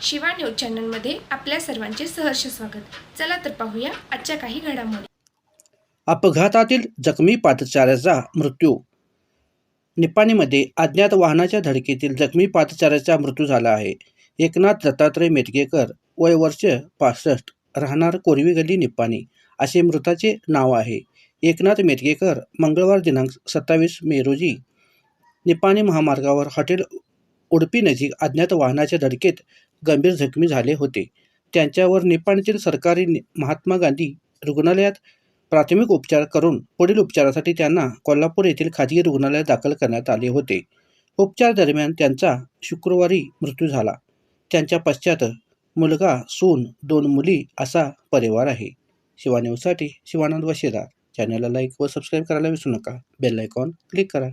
Shiva news चॅनलमध्ये आपल्या सर्वांचे सहर्ष स्वागत. चला तर पाहूया आजच्या काही घडामोडी. अपघातातील जखमी पादचाऱ्याचा मृत्यू. निपाणीमध्ये अज्ञात वाहनाच्या धडकेतील जखमी पादचाऱ्याचा मृत्यू झाला आहे. एकनाथ दत्तात्रय मेटकेकर वय वर्ष पासष्ट राहणार कोरवी गल्ली निप्पाणी असे मृताचे नाव आहे. एकनाथ मेटकेकर मंगळवार दिनांक सत्तावीस मे रोजी निपाणी महामार्गावर हॉटेल उडपी नजीक अज्ञात वाहनाच्या धडकेत गंभीर जखमी झाले होते. त्यांच्यावर नेपाळतील सरकारी महात्मा गांधी रुग्णालयात प्राथमिक उपचार करून पुढील उपचारासाठी त्यांना कोल्हापूर येथील खाजगी रुग्णालयात दाखल करण्यात आले होते. उपचार दरम्यान त्यांचा शुक्रवारी मृत्यू झाला. त्यांच्या पश्चात मुलगा सून दोन मुली असा परिवार आहे. शिवान्यूजसाठी शिवानंद वशेदार चॅनलला लाईक व सबस्क्राईब करायला विसरू नका. बेल आयकॉन क्लिक करा.